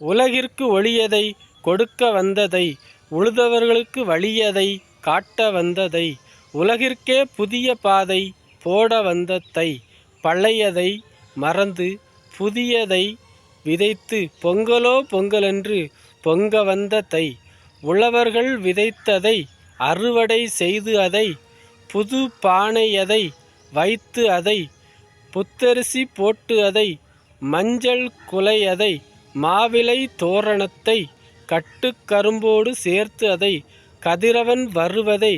உலகிற்கு ஒளியதை கொடுக்க வந்ததை உழுதவர்களுக்கு வழியதை காட்ட வந்ததை உலகிற்கே புதிய பாதை போட வந்ததை பழையதை மறந்து புதியதை விதைத்து பொங்கலோ பொங்கலென்று பொங்க வந்த தை உழவர்கள் விதைத்ததை அறுவடை செய்து அதை புது பானையதை வைத்து அதை புத்தரிசி போட்டு அதை மஞ்சள் குலையதை மாவிலை தோரணத்தை கட்டுக்கரும்போடு சேர்த்து அதை கதிரவன் வருவதை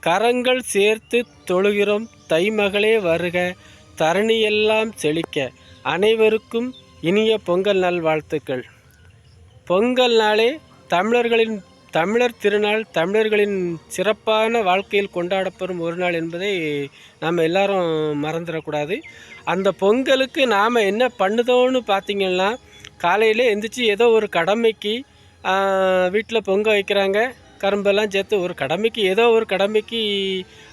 கரங்கள் சேர்த்து தொழுகிறோம் தைமகளே வருக தரணியெல்லாம் செழிக்க. அனைவருக்கும் இனிய பொங்கல் நல்வாழ்த்துக்கள் பொங்கல் நாளே தமிழர்களின் தமிழர் திருநாள் தமிழர்களின் சிறப்பான வாழ்க்கையில் கொண்டாடப்படும் ஒரு நாள் என்பதை நாம் எல்லாரும் மறந்துடக்கூடாது. அந்த பொங்கலுக்கு நாம் என்ன பண்ணுதோன்னு பார்த்தீங்கன்னா காலையில் எந்திரிச்சு ஏதோ ஒரு கடமைக்கு வீட்டில் பொங்க வைக்கிறாங்க. கரும்பெல்லாம் சேர்த்து ஒரு கடமைக்கு ஏதோ ஒரு கடமைக்கு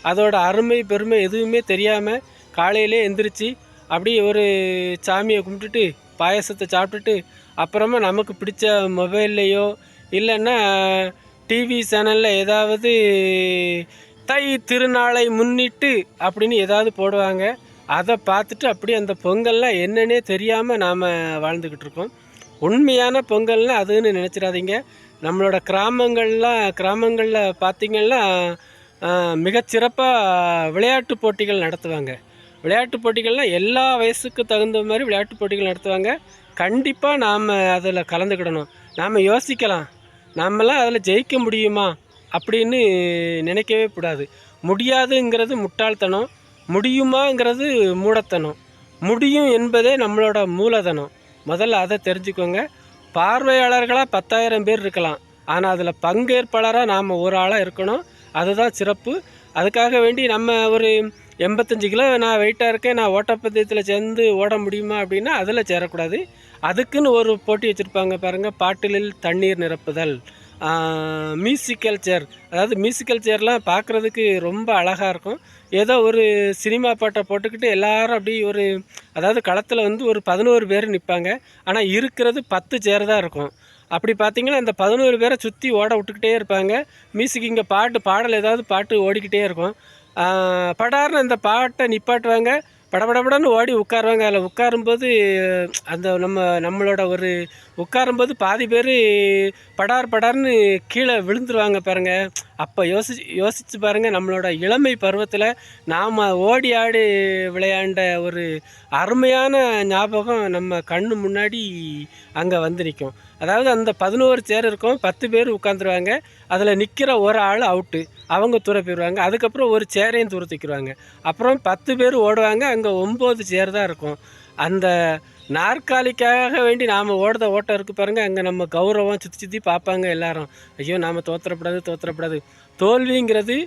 அதோட அருமை பெருமை எதுவுமே தெரியாமல் காலையிலே எந்திரிச்சு அப்படியே ஒரு சாமியை கும்பிட்டுட்டு பாயசத்தை சாப்பிட்டுட்டு அப்புறமா நமக்கு பிடிச்ச மொபைல்லையோ இல்லைன்னா டிவி சேனலில் ஏதாவது தை திருநாளை முன்னிட்டு அப்படின்னு ஏதாவது போடுவாங்க. அதை பார்த்துட்டு அப்படியே அந்த பொங்கல்லாம் என்னன்னே தெரியாமல் நாம் வாழ்ந்துக்கிட்டு இருக்கோம். உண்மையான பொங்கல்னால் அதுன்னு நினச்சிடாதீங்க. நம்மளோட கிராமங்கள்லாம் கிராமங்களில் பார்த்திங்கன்னா மிகச்சிறப்பாக விளையாட்டு போட்டிகள் நடத்துவாங்க. விளையாட்டு போட்டிகள்லாம் எல்லா வயசுக்கு தகுந்த மாதிரி விளையாட்டு போட்டிகள் நடத்துவாங்க. கண்டிப்பாக நாம் அதில் கலந்துக்கிடணும். நாம் யோசிக்கலாம். நம்மளாம் அதில் ஜெயிக்க முடியுமா? அப்படின்னு நினைக்கவே கூடாது. முடியாதுங்கிறது முட்டாள்தனம். முடியுமாங்கிறது மூடத்தனம். முடியும் என்பதே நம்மளோட மூலதனம். முதல்ல அதை தெரிஞ்சுக்கோங்க. பார்வையாளர்களாக பத்தாயிரம் பேர் இருக்கலாம். ஆனால் அதில் பங்கேற்பாளராக நாம் ஒரு ஆளாக இருக்கணும். அதுதான் சிறப்பு. அதுக்காக வேண்டி நம்ம ஒரு எண்பத்தஞ்சு கிலோ நான் வெயிட்டாக இருக்கேன். நான் ஓட்டப்பந்தயத்தில் சேர்ந்து ஓட முடியுமா அப்படின்னா அதில் சேரக்கூடாது. அதுக்குன்னு ஒரு போட்டி வச்சுருப்பாங்க பாருங்கள் பாட்டிலில் தண்ணீர் நிரப்புதல். மியூசிக்கல் சேர் அதாவது மியூசிக்கல் சேர்லாம் பார்க்குறதுக்கு ரொம்ப அழகாக இருக்கும். ஏதோ ஒரு சினிமா பாட்டை போட்டுக்கிட்டு எல்லாரும் அப்படி ஒரு அதாவது களத்தில் வந்து ஒரு பதினோரு பேர் நிற்பாங்க ஆனால் இருக்கிறது பத்து சேர் தான் இருக்கும். அப்படி பார்த்தீங்கன்னா அந்த பதினோரு பேரை சுற்றி ஓட விட்டுக்கிட்டே இருப்பாங்க. மியூசிக் இங்கே பாட்டு பாடல் ஏதாவது பாட்டு ஓடிக்கிட்டே இருக்கும். படார்னு அந்த பாட்டை நிப்பாட்டுவாங்க. படபடபடன்னு ஓடி உட்காருவாங்க. அதில் உட்காரும்போது அந்த நம்ம நம்மளோட ஒரு உட்காரும்போது பாதி பேர் படார் படார்னு கீழே விழுந்துருவாங்க பாருங்கள் அப்போ யோசிச்சு யோசித்து பாருங்கள் நம்மளோட இளமை பருவத்தில் நாம் ஓடி ஆடி விளையாண்ட ஒரு அருமையான ஞாபகம் நம்ம கண்ணு முன்னாடி அங்கே வந்து நிற்கும் அதாவது அந்த பதினோரு சேர் இருக்கும் பத்து பேர் உட்காந்துருவாங்க அதில் நிற்கிற ஒரு ஆள் அவுட்டு அவங்க தூர போயிடுவாங்க. அதுக்கப்புறம் ஒரு சேரையும் தூரத்துக்கிடுவாங்க அப்புறம் பத்து பேர் ஓடுவாங்க. அங்கே ஒம்பது சேர் தான் இருக்கும். அந்த நாற்காலிக்காக வேண்டி நாம் ஓடுத ஓட்டம் இருக்குது பாருங்கள் அங்கே நம்ம கௌரவம் சுற்றி சுற்றி பார்ப்பாங்க எல்லாரும். ஐயோ நாம் தோத்துறப்படாது தோத்துறப்படாது. தோல்விங்கிறது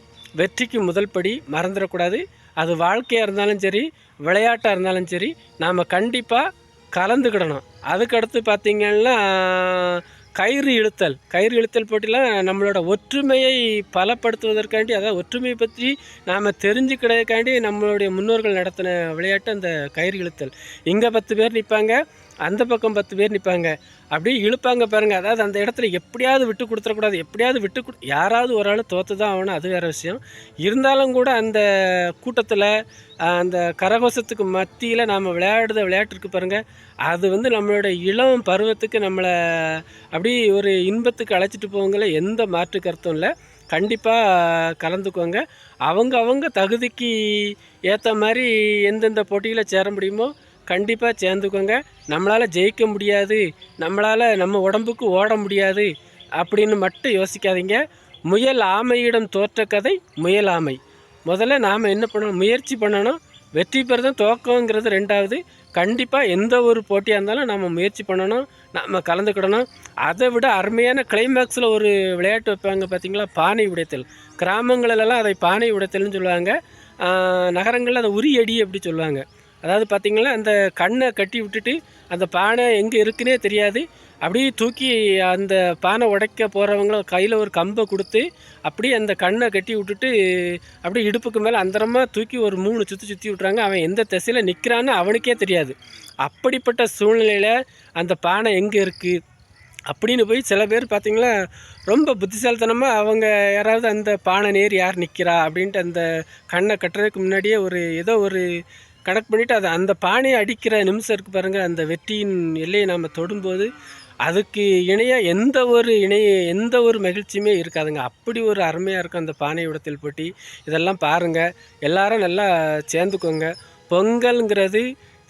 வெற்றிக்கு முதல் படி மறந்துடக்கூடாது. அது வாழ்க்கையாக இருந்தாலும் சரி விளையாட்டாக இருந்தாலும் சரி நாம் கண்டிப்பாக கலந்துக்கிடணும். அதுக்கடுத்து பார்த்திங்கன்னா கயிறு இழுத்தல். கயிறு இழுத்தல் போட்டிலாம் நம்மளோட ஒற்றுமையை பலப்படுத்துவதற்காண்டி அதாவது ஒற்றுமையை பற்றி நாம் தெரிஞ்சுக்கிறதுக்காண்டி நம்மளுடைய முன்னோர்கள் நடத்தின விளையாட்டு அந்த கயிறு இழுத்தல். இங்கே பத்து பேர் நிற்பாங்க அந்த பக்கம் பத்து பேர் நிற்பாங்க அப்படியே இழுப்பாங்க பாருங்கள் அதாவது அந்த இடத்துல எப்படியாவது விட்டு கொடுத்துடக்கூடாது. எப்படியாவது விட்டு கொடு யாராவது ஒரு ஆள் தோற்று தான் ஆகணும். அது வேறு விஷயம். இருந்தாலும் கூட அந்த கூட்டத்தில் அந்த கரகோசத்துக்கு மத்தியில் நாம் விளையாடுறத விளையாட்டு இருக்குது பாருங்கள் அது வந்து நம்மளோட இளம் பருவத்துக்கு நம்மளை அப்படி ஒரு இன்பத்துக்கு அழைச்சிட்டு போவங்கள எந்த மாற்று கருத்தும் இல்லை. கண்டிப்பாக கலந்துக்கோங்க. அவங்க அவங்க தகுதிக்கு ஏற்ற மாதிரி எந்தெந்த போட்டியில் சேர முடியுமோ கண்டிப்பாக சேர்ந்துக்கோங்க. நம்மளால் ஜெயிக்க முடியாது. நம்மளால் நம்ம உடம்புக்கு ஓட முடியாது அப்படின்னு மட்டும் யோசிக்காதீங்க. முயல் ஆமையிடம் தோற்ற கதை முயல் ஆமை. முதல்ல நாம் என்ன பண்ணணும்? முயற்சி பண்ணணும். வெற்றி பெறதும் துவக்கங்கிறது ரெண்டாவது. கண்டிப்பாக எந்த ஒரு போட்டியாக இருந்தாலும் நம்ம முயற்சி பண்ணணும். நம்ம கலந்துக்கிடணும். அதை விட அருமையான கிளைமேக்ஸில் ஒரு விளையாட்டு வைப்பாங்க பார்த்திங்களா பானை உடைத்தல். கிராமங்களிலலாம் அதை பானை உடைத்தல்னு சொல்லுவாங்க. நகரங்களில் அதை உரியடி அப்படி சொல்லுவாங்க. அதாவது பார்த்திங்கன்னா அந்த கண்ணை கட்டி விட்டுட்டு அந்த பானை எங்கே இருக்குன்னே தெரியாது. அப்படியே தூக்கி அந்த பானை உடைக்க போகிறவங்கள கையில் ஒரு கம்பை கொடுத்து அப்படியே அந்த கண்ணை கட்டி விட்டுட்டு அப்படியே இடுப்புக்கு மேலே அந்தரமாக தூக்கி ஒரு மூணு சுற்றி சுற்றி விட்றாங்க அவன் எந்த திசையில் நிற்கிறான்னு அவனுக்கே தெரியாது. அப்படிப்பட்ட சூழ்நிலையில் அந்த பானை எங்கே இருக்குது அப்படின்னு போய் சில பேர் பார்த்தீங்களா ரொம்ப புத்திசாலித்தனமாக அவங்க யாராவது அந்த பானை நேர் யார் நிற்கிறா அப்படின்ட்டு அந்த கண்ணை கட்டுறதுக்கு முன்னாடியே ஒரு ஏதோ ஒரு கனெக்ட் பண்ணிவிட்டு அது அந்த பானையை அடிக்கிற நிமிஷம் இருக்குது பாருங்கள் அந்த வெற்றியின் எல்லையை நாம் தொடும்போது அதுக்கு இணையாக எந்த ஒரு இணைய எந்த ஒரு மகிழ்ச்சியுமே இருக்காதுங்க. அப்படி ஒரு அருமையாக இருக்கும் அந்த பானை உடத்தில் போட்டி. இதெல்லாம் பாருங்கள் எல்லாரும் நல்லா சேர்ந்துக்கோங்க. பொங்கல்ங்கிறது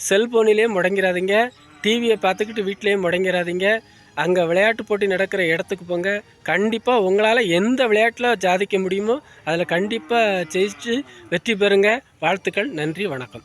செல்ஃபோனிலே முடங்கிறாதீங்க. டிவியை பார்த்துக்கிட்டு வீட்டிலேயே முடங்கிறாதீங்க. அங்கே விளையாட்டு போட்டி நடக்கிற இடத்துக்கு போங்க. கண்டிப்பாக உங்களால் எந்த விளையாட்டில் சாதிக்க முடியுமோ அதில் கண்டிப்பாக ஜெயிச்சு வெற்றி பெறுங்க. வாழ்த்துக்கள் நன்றி வணக்கம்.